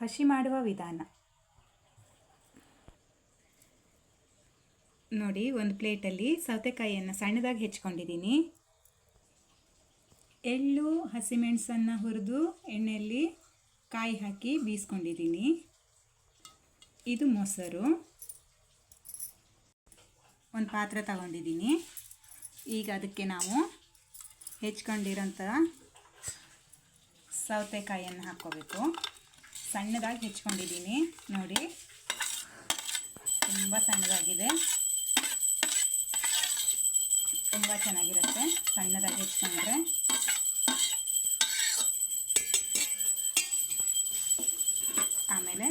ಹಸಿ ಮಾಡುವ ವಿಧಾನ. ನೋಡಿ, ಒಂದು ಪ್ಲೇಟಲ್ಲಿ ಸೌತೆಕಾಯಿಯನ್ನು ಸಣ್ಣದಾಗಿ ಹೆಚ್ಕೊಂಡಿದ್ದೀನಿ. ಎಳ್ಳು, ಹಸಿಮೆಣಸನ್ನು ಹುರಿದು ಎಣ್ಣೆಯಲ್ಲಿ ಕಾಯಿ ಹಾಕಿ ಬೀಸ್ಕೊಂಡಿದ್ದೀನಿ. ಇದು ಮೊಸರು. ಒಂದು ಪಾತ್ರೆ ತಗೊಂಡಿದ್ದೀನಿ. ಈಗ ಅದಕ್ಕೆ ನಾವು ಹೆಚ್ಕೊಂಡಿರೋಂಥ ಸೌತೆಕಾಯಿಯನ್ನು ಹಾಕ್ಕೋಬೇಕು. ಸಣ್ಣದಾಗಿ ಹೆಚ್ಕೊಂಡಿದ್ದೀನಿ ನೋಡಿ. ತುಂಬ ಸಣ್ಣದಾಗಿದೆ. ತುಂಬ ಚೆನ್ನಾಗಿರುತ್ತೆ. ಸಣ್ಣದಾಗಿ ಹೆಚ್ಕೊಂಡ್ರೆ ಆಮೇಲೆ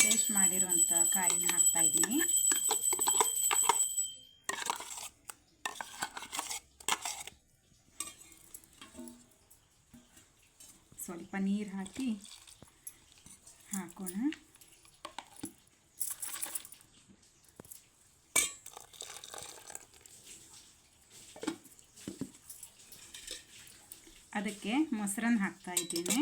ಪೇಸ್ಟ್ ಮಾಡಿರುವಂಥ ಕಾಯಿನ ಹಾಕ್ತಾಯಿದ್ದೀನಿ ಸ್ವಲ್ಪ ನೀರು ಹಾಕಿ ಹಾಕೋಣ. ಅದಕ್ಕೆ ಮೊಸರನ್ನು ಹಾಕ್ತಾ ಇದ್ದೀನಿ.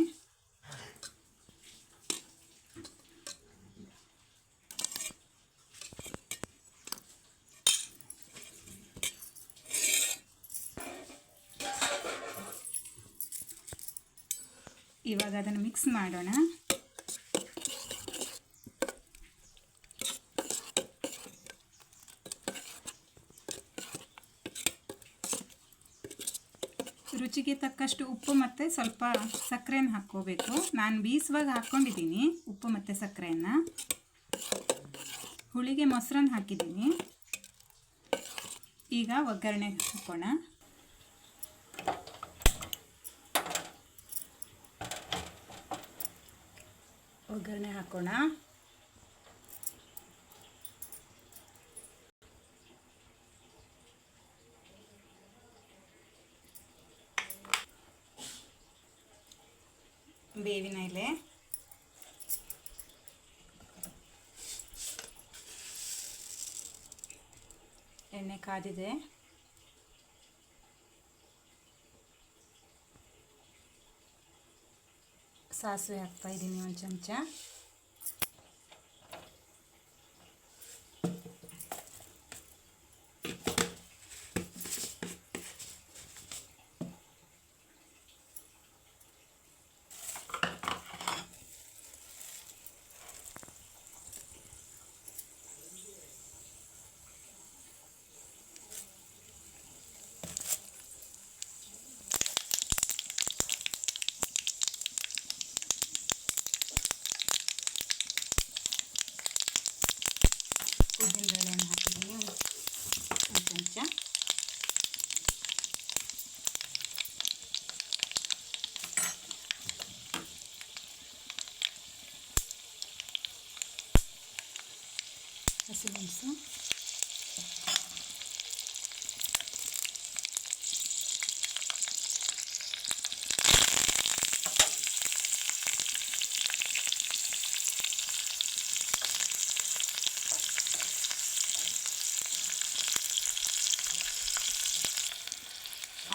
ಇವಾಗ ಅದನ್ನು ಮಿಕ್ಸ್ ಮಾಡೋಣ. ರುಚಿಗೆ ತಕ್ಕಷ್ಟು ಉಪ್ಪು ಮತ್ತು ಸ್ವಲ್ಪ ಸಕ್ಕರೆನ ಹಾಕ್ಕೋಬೇಕು. ನಾನು ಬೀಸುವಾಗ ಹಾಕ್ಕೊಂಡಿದ್ದೀನಿ ಉಪ್ಪು ಮತ್ತು ಸಕ್ಕರೆಯನ್ನು ಹುಳಿಗೆ ಮೊಸರನ್ನು ಹಾಕಿದ್ದೀನಿ. ಈಗ ಒಗ್ಗರಣೆ ಹಾಕೋಣ. ಒಗ್ಗರಣೆ ಹಾಕೋಣ. ಬೇವಿನ ಎಲೆ. ಎಣ್ಣೆ ಕಾದಿದೆ. ಸಾಸಿವೆ ಹಾಕ್ತಾ ಇದ್ದೀನಿ ಒಂದು ಚಮಚ. ಹಸಿಮೆಣಸು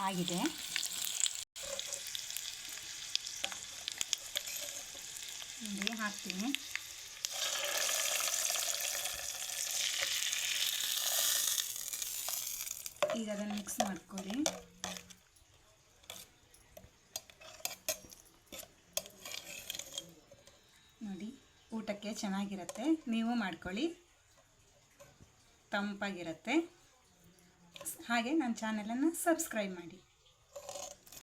ಆಗಿದೆ ಇಲ್ಲಿ ಹಾಕ್ತೀನಿ ಈಗ ಅದನ್ನು ಮಿಕ್ಸ್ ಮಾಡ್ಕೊಳ್ಳಿ ನೋಡಿ, ಊಟಕ್ಕೆ ಚೆನ್ನಾಗಿರುತ್ತೆ. ನೀವು ಮಾಡ್ಕೊಳ್ಳಿ. ತಂಪಾಗಿರುತ್ತೆ. ಹಾಗೆ ನನ್ನ ಚಾನಲನ್ನು ಸಬ್ಸ್ಕ್ರೈಬ್ ಮಾಡಿ.